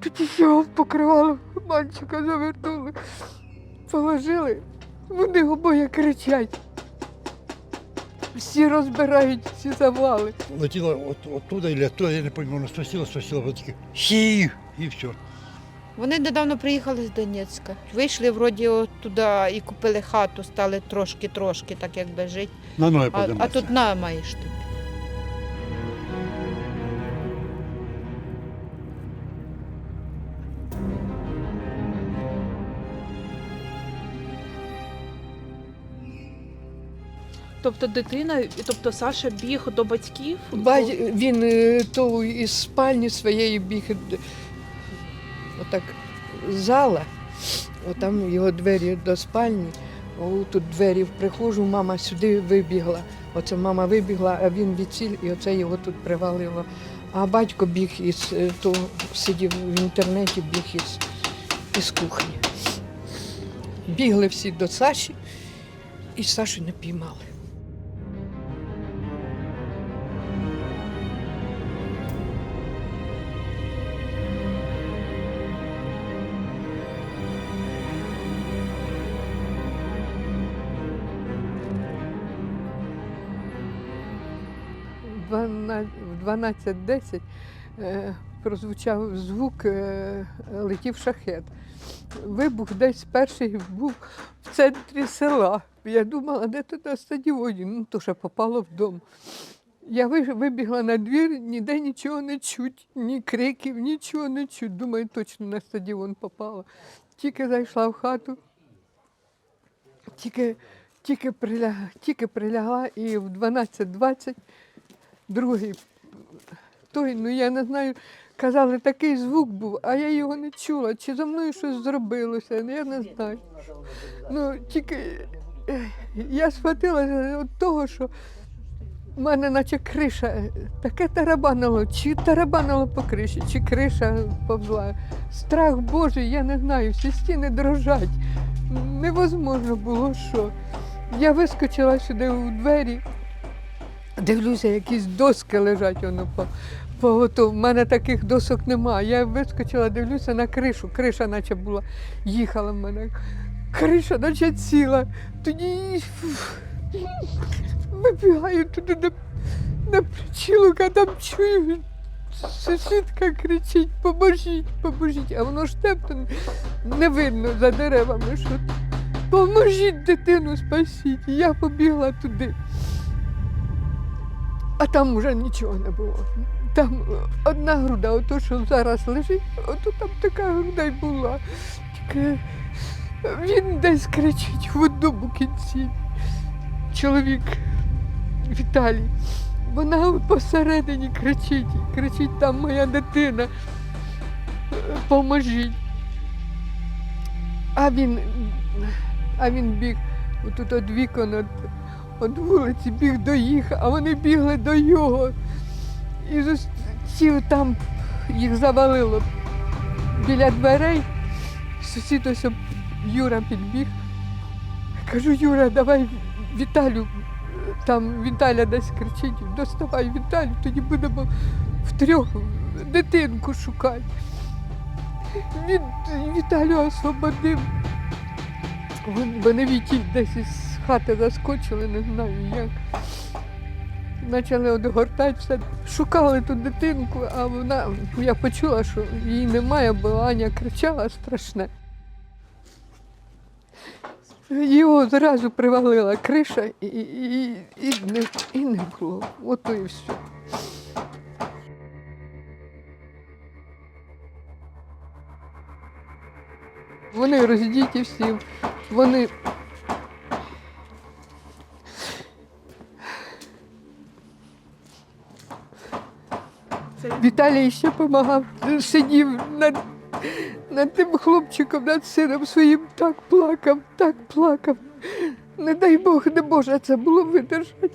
Тоді його покривало, мальчика завернули, положили, вони обоє кричать. Всі розбирають ці завали. Летіла от, оттуда і оттуда, я не пам'ятаю, воно спросила, спросила, вот таки хі, і все. Вони недавно приїхали з Донецька. Вийшли вроді туди і купили хату, стали трошки-трошки, так якби жити. На ноги А, а тут на маєш тут. Тобто дитина, тобто Саша біг до батьків. Бач, він е, то із спальні своєї біг е, отак зала, отам його двері до спальні, о, тут двері в прихожу, мама сюди вибігла. Оце мама вибігла, а він відсіль, і оце його тут привалило. А батько біг із е, то сидів в інтернеті, біг із, із кухні. Бігли всі до Саші, і Сашу не піймали. В 12.10 е, прозвучав звук, е, летів шахет. Вибух десь перший був в центрі села. Я думала, де тут на стадіоні, ну то що попало в дом. Я вибігла на двір, ніде нічого не чуть, ні криків, нічого не чуть. Думаю, точно на стадіон попала. Тільки зайшла в хату, тільки, тільки, прилягла, тільки прилягла і в 12.20 другий той, ну я не знаю, казали, такий звук був, а я його не чула. Чи за мною щось зробилося, я не знаю. Ну, тільки я схватилася від того, що в мене наче криша таке тарабанило, чи тарабанило по криші, чи криша повзла. Страх Божий, я не знаю, всі стіни дрожать. Невозможно було що. Я вискочила сюди у двері, дивлюся, якісь доски лежать воно по. по ото. В мене таких досок немає. Я вискочила, дивлюся на кришу. Криша наче була, їхала в мене. Криша наче ціла. Тоді вибігаю туди на, на причілок, а там чую, сусідка кричить, поможіть, поможіть. А воно ж темно, не видно за деревами, що поможіть дитину спасіть. Я побігла туди. А там уже нічого не було. Там одна груда, ото що зараз лежить, ото там така груда й була. Тільки він десь кричить в одному кінці. Чоловік Віталій. Вона посередині кричить, кричить, там моя дитина. Поможіть. А він, а він біг отут від вікон, от вулиці біг до їх, а вони бігли до його. І сів там, їх завалило біля дверей. Сусід ось Юра підбіг. Кажу, Юра, давай Віталю. Там Віталя десь кричить, доставай Віталю, тоді будемо втрьох дитинку шукати. Він Віталю освободив. Вони Віті десь із хати заскочили, не знаю як. Почали одгортати все. Шукали ту дитинку, а вона, я почула, що її немає, бо Аня кричала страшне. Його зразу привалила криша і, і, і, не, і не було. Ото і все. Вони роздіті всі, вони. Віталій ще допомагав, сидів над, над тим хлопчиком, над сином своїм, так плакав, так плакав. Не дай Бог, не може це було видержати.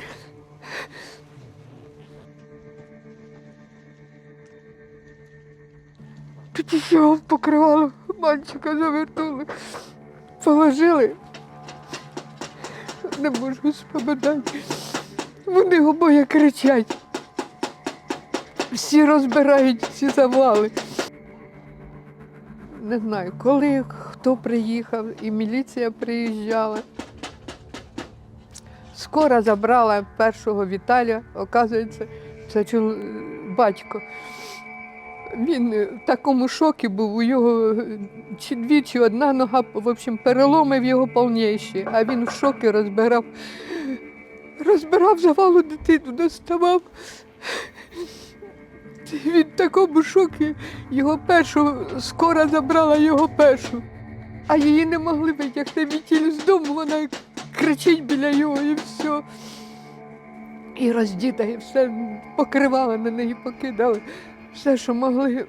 Тоді його покривало, мальчика завернули, положили. Не можу споминати. Вони обоє кричать. Всі розбирають ці завали. не знаю, коли хто приїхав, і міліція приїжджала. Скоро забрала першого Віталя, оказується, це чол... батько. Він в такому шокі був, у його чи дві, чи одна нога, в общем, переломи в його повніші, а він в шокі розбирав, розбирав завалу дитину, доставав. Він в такому шокі, його першу, скоро забрала його першу. А її не могли витягти вітіль з дому, вона кричить біля його і все. І роздіта, і все покривала на неї, покидали. Все, що могли.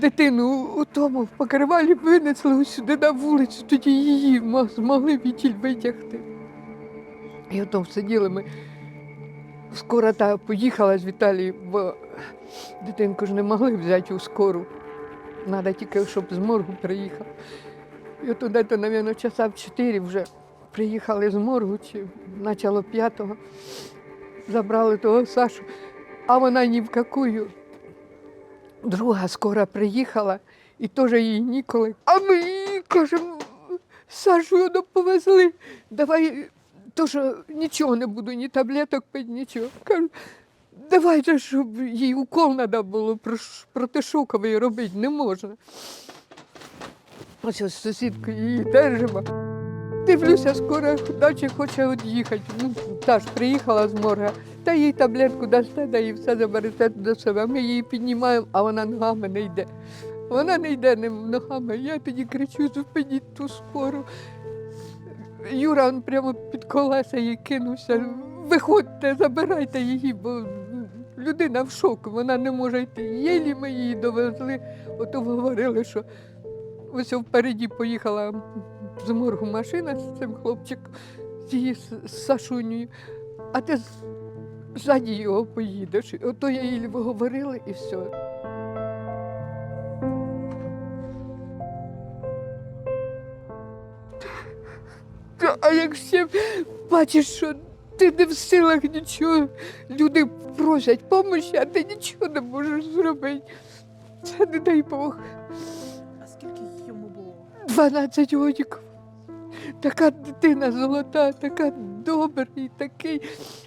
Дитину у тому в покривалі винесли сюди на вулицю, тоді її мо- змогли вітіль витягти. І ото сиділи ми. Скоро та поїхала з Віталії, бо дитинку ж не могли взяти у скору. Треба тільки, щоб з моргу приїхав. І туди, то, мабуть, часа в 4 вже приїхали з моргу, чи почало п'ятого, забрали того Сашу, а вона ні в какую. Друга скоро приїхала і теж їй ніколи. А ми її кажемо, Сашу повезли. Давай, то що нічого не буду, ні таблеток пити, нічого. Кажу, давайте, щоб їй укол треба було протишоковий робити, не можна. Ось ось сусідку її держимо. Дивлюся, скоро дачі хоче від'їхати. Ну, та ж приїхала з морга, та їй таблетку дасте, да і все заберете до себе. Ми її піднімаємо, а вона ногами не йде. Вона не йде ногами. Я тоді кричу, зупиніть ту скору. Юра он прямо під колеса їй кинувся. Виходьте, забирайте її, бо людина в шоку, вона не може йти. Єлі ми її довезли, ото говорили, що ось впереді поїхала з моргу машина з цим хлопчиком, з її з Сашунею, а ти ззаді його поїдеш. Ото я їй говорила і все. А як ще бачиш, що ти не в силах нічого, люди просять допомоги, а ти нічого не можеш зробити. Це не дай Бог. А скільки йому було? 12 років. Така дитина золота, така добра і такий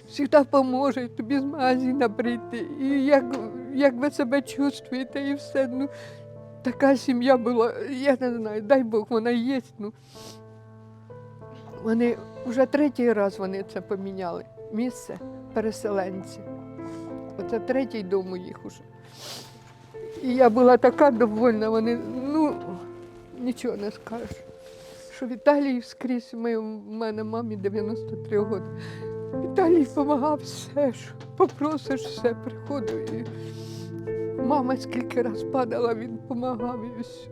завжди поможе тобі з магазина прийти. І як, як ви себе чувствуєте, і все. Ну, така сім'я була, я не знаю, дай Бог, вона є. Ну. Вони вже третій раз вони це поміняли. Місце переселенці. Оце третій дом у їх уже. І я була така довольна, вони, ну, нічого не скажеш. Що Віталій скрізь ми, в мене мамі 93 роки. Віталій допомагав все, що попросиш, все приходив. І мама скільки раз падала, він допомагав і все.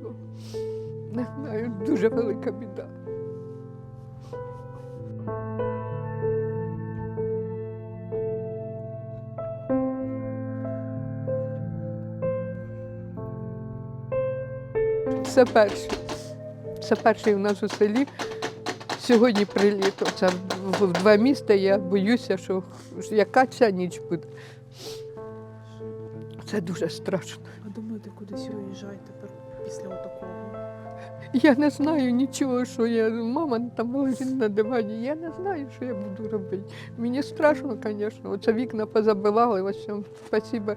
Не знаю, дуже велика біда. Це перший. Це перший у нас у селі. Сьогодні приліт. Це в, два міста. Я боюся, що яка ця ніч буде. Це дуже страшно. А думаєте, кудись виїжджаєте тепер після отакого? Я не знаю нічого, що я. Мама там лежить на дивані. Я не знаю, що я буду робити. Мені страшно, звісно. Оце вікна позабивали, ось цьому спасибо,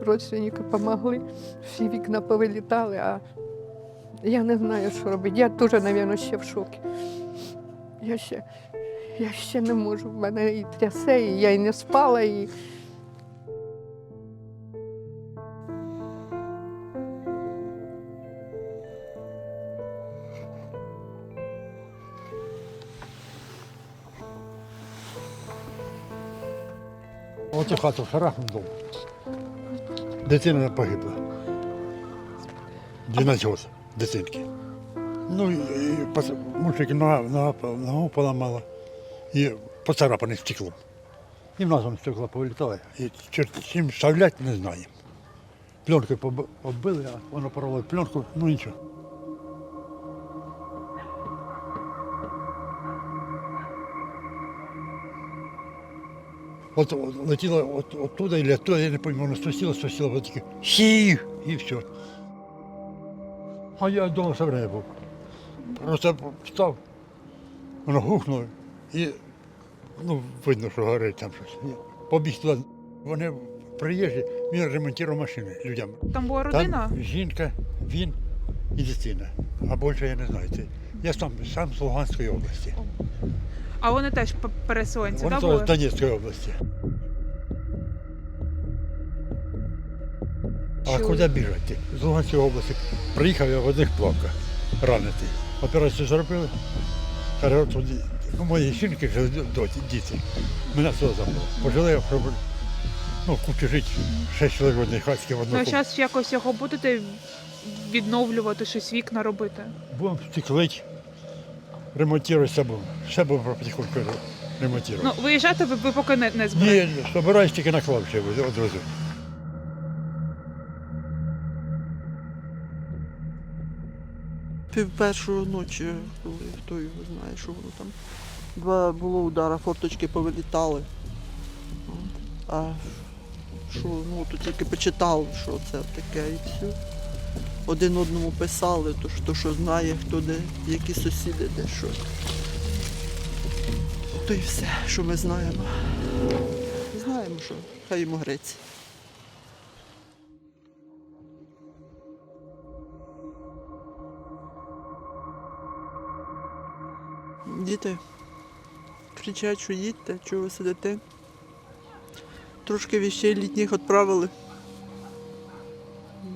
родственники допомогли. Всі вікна повилітали, а я не знаю, що робити. Я теж, мабуть, ще в шокі. Я ще, я ще не можу. В мене і трясе, і я і не спала, і. Оце хата шарахнув дом. Дитина погибла. 12 років дитинки. Ну, мужик ногу поламала і поцарапаний стеклом. І в нас воно стекло повилітало. І чим вставлять, не знаємо. Пленкою поб- побили, а воно порвало пленку, ну нічого. От летіло от, оттуда і оттуда, я не пам'ятаю, воно струсило, струсило, вот таке хі, і все. А я вдома все время був. Просто встав, воно гухнуло і ну, видно, що горить там щось. Побіг туди. Вони приїжджі, він ремонтував машини людям. Там була родина? Там жінка, він і дитина. А більше я не знаю. Це, я сам, сам з Луганської області. А вони теж переселенці, Вони да, з? Донецької області. А куди бігати? З Луганської області приїхав я в одних плавках ранитий. Операцію зробили. У моєї жінки жили доті, діти. Мене сюди забрали. Пожили я пробу- ну, кучу жити, шість чоловік в одній хаті, в Ну, одному. зараз якось його будете відновлювати, щось вікна робити. Будемо стеклить, ремонтувати все будемо. Все будемо потихоньку ремонтувати. Ну, виїжджати ви, ви поки не, не збираєте. Ні, собираюсь тільки на кладбище одразу. Пів першої ночі, коли хто його знає, що воно там. Два було удара, форточки повилітали. А що, ну то тільки почитав, що це таке і все. Один одному писали, то що, що знає, хто де, які сусіди, де що. То і все, що ми знаємо. Знаємо, що хай йому греться. Діти кричать, що їдьте, чого ви сидите. Трошки віщей літніх відправили.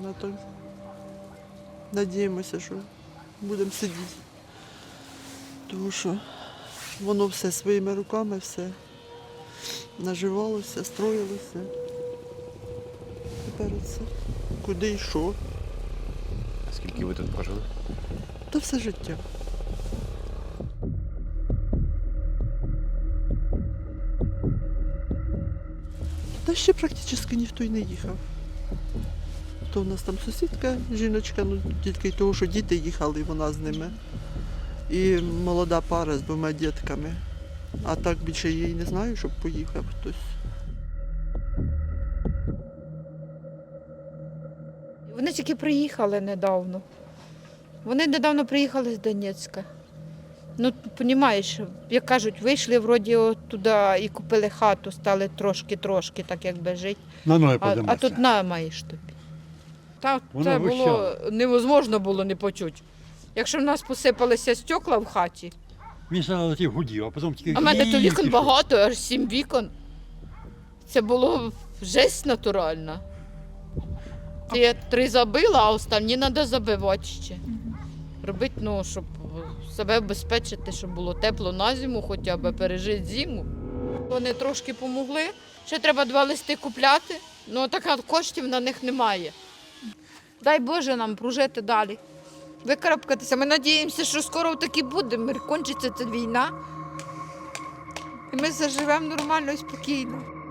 Ну, так. Надіємося, що будемо сидіти. Тому що воно все своїми руками, все наживалося, строїлося. Тепер оце. Куди і що? Скільки ви тут прожили? Та все життя. Та ще практично ніхто й не їхав. То у нас там сусідка, жіночка, ну тільки того, що діти їхали, вона з ними. І молода пара з двома дітками. А так більше я й не знаю, щоб поїхав хтось. Вони тільки приїхали недавно. Вони недавно приїхали з Донецька. Ну, розумієш, як кажуть, вийшли вроді туди і купили хату, стали трошки-трошки, так якби жити. На ноги А, а подиматися. тут на маєш тобі. Та Воно це було вищало. невозможно було не почути. Якщо в нас посипалися стекла в хаті, Він сначала летів гудів, а потім тільки. а в мене то вікон пішов. багато, аж сім вікон. Це було жесть натуральна. Я три забила, а останні треба забивати ще. Робити, ну, щоб себе обезпечити, щоб було тепло на зиму, хоча б пережити зиму. Вони трошки помогли. Ще треба два листи купляти, ну так коштів на них немає. Дай Боже нам прожити далі. Викарабкатися. Ми надіємося, що скоро таки буде. Мир кончиться ця війна. І ми заживемо нормально і спокійно.